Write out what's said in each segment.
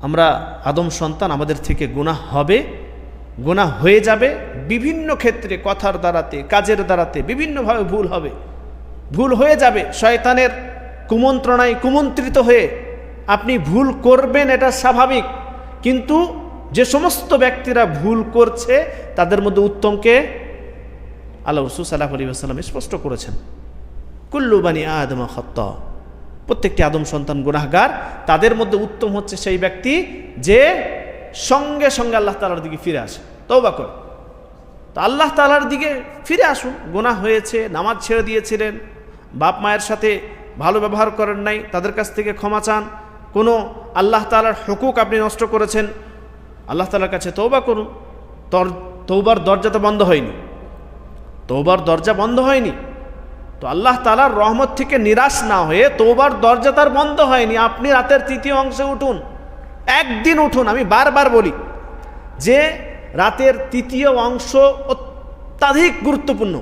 আমরা আদম সন্তান আমাদের থেকে গুনাহ হবে, গুনাহ হয়ে যাবে, বিভিন্ন ক্ষেত্রে, কথার দ্বারাতে, কাজের দ্বারাতে বিভিন্নভাবে ভুল হবে। ভুল হয়ে যাবে, শয়তানের কুমন্ত্রণায় কুমন্ত্রিত হয়ে আপনি ভুল করবেন, এটা স্বাভাবিক। কিন্তু যে সমস্ত ব্যক্তিরা ভুল করছে, তাদের মধ্যে উত্তমকে আল্লাহ রসুল সাল্লাহ আলী আসাল্লাম স্পষ্ট করেছেন। কুল্লু বানি আদম খত্ত প্রত্যেকটি আদম সন্তান গুনাহগার, তাদের মধ্যে উত্তম হচ্ছে সেই ব্যক্তি যে সঙ্গে সঙ্গে আল্লাহ তালার দিকে ফিরে আসে। তৌবা করে। তো আল্লাহ তালার দিকে ফিরে আসুন। গুনাহ হয়েছে, নামাজ ছেড়ে দিয়েছিলেন, বাপ মায়ের সাথে ভালো ব্যবহার করেন নাই, তাদের কাছ থেকে ক্ষমা চান। কোনো আল্লাহ তালার হকুক আপনি নষ্ট করেছেন, আল্লাহ তালার কাছে তৌবা করুন। তর তৌবার দরজা তো বন্ধ হয়নি। তৌবার দরজা বন্ধ হয়নি। তো আল্লাহ তালার রহমত থেকে নিরাশ না হয়ে তৌবার দরজা তার বন্ধ হয়নি। আপনি রাতের তৃতীয় অংশে উঠুন। একদিন উঠুন, আমি বারবার বলি, যে রাতের তৃতীয় অংশ অত্যাধিক গুরুত্বপূর্ণ।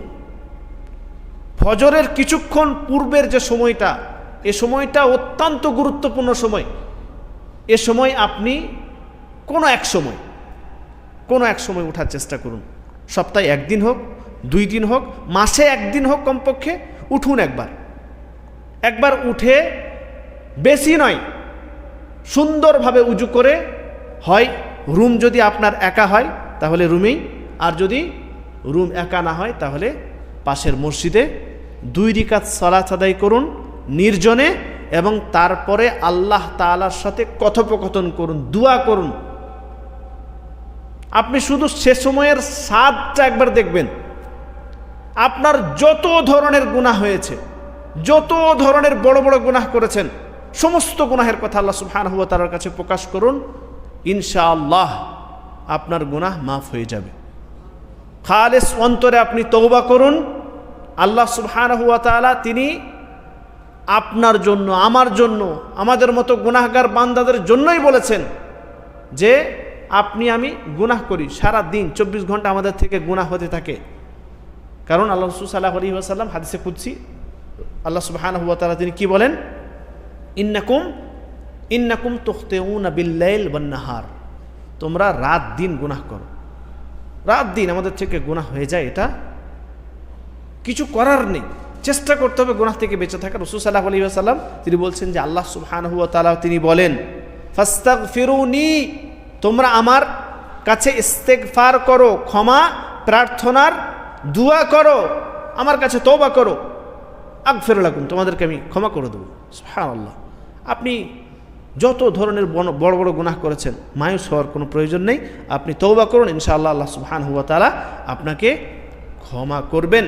ফজরের কিছুক্ষণ পূর্বের যে সময়টা, এ সময়টা অত্যন্ত গুরুত্বপূর্ণ সময়। এ সময় আপনি কোনো এক সময়, কোনো এক সময় ওঠার চেষ্টা করুন। সপ্তাহে একদিন হোক দুই দিন হোক, মাসে একদিন হোক কমপক্ষে উঠুন একবার। একবার উঠে বেশি নয়, সুন্দরভাবে উজু করে হয়, রুম যদি আপনার একা হয়, তাহলে রুমেই, আর যদি রুম একা না হয়, তাহলে পাশের মসজিদে দুই রিকাত সালাত আদায় করুন নির্জনে এবং তারপরে আল্লাহ তালার সাথে কথোপকথন করুন, দোয়া করুন। আপনি শুধু সে সময়ের স্বাদটা একবার দেখবেন। আপনার যত ধরনের গুনাহ হয়েছে, যত ধরনের বড় বড় গুনাহ করেছেন, সমস্ত গুনাহের কথা আল্লাহ সুবহানাহু ওয়া তাআলার কাছে প্রকাশ করুন, ইনশাআল্লাহ আপনার গুনাহ মাফ হয়ে যাবে। খালেস অন্তরে আপনি তৌবা করুন, আল্লাহ সুবহানাহু ওয়া তাআলা তিনি আপনার জন্য, আমার জন্য, আমাদের মতো গুনাহগার বান্দাদের জন্যই বলেছেন যে, আপনি আমি গুনাহ করি সারা দিন চব্বিশ ঘণ্টা আমাদের থেকে গুনাহ হতে থাকে। কারণ আল্লাহ রসুল সাল্লাহ আলী আসাল্লাম হাদিসে কুদ্সি, আল্লাহ সুবাহান হুয়া তালা তিনি কি বলেন? ইন্নাকুম ইন্নাকুম তোখতেউন বিল্লাইল বন্নাহার তোমরা রাত দিন গুনাহ করো। রাত দিন আমাদের থেকে গুনাহ হয়ে যায় এটা। কিছু করার নেই। চেষ্টা করতে হবে গুনাহ থেকে বেঁচে থাকার। রসুল সাল্লাহ আলী আসাল্লাম তিনি বলছেন যে আল্লাহ সুবহান হুয়া তালা তিনি বলেন ফাস্তাক ফিরুনি তোমরা আমার কাছে ইস্তেকফার করো, ক্ষমা প্রার্থনার দুয়া করো, আমার কাছে তৌবা করো। আগ ফেরো লাগুন তোমাদেরকে আমি ক্ষমা করে দেবো। হ্যাঁ আল্লাহ আপনি যত ধরনের বড় বড় গুনাহ করেছেন, মায়ুস হওয়ার কোনো প্রয়োজন নেই। আপনি তৌবা করুন, ইনশাআল্লাহ আল্লাহ সুবহান হুয়া তালা আপনাকে ক্ষমা করবেন।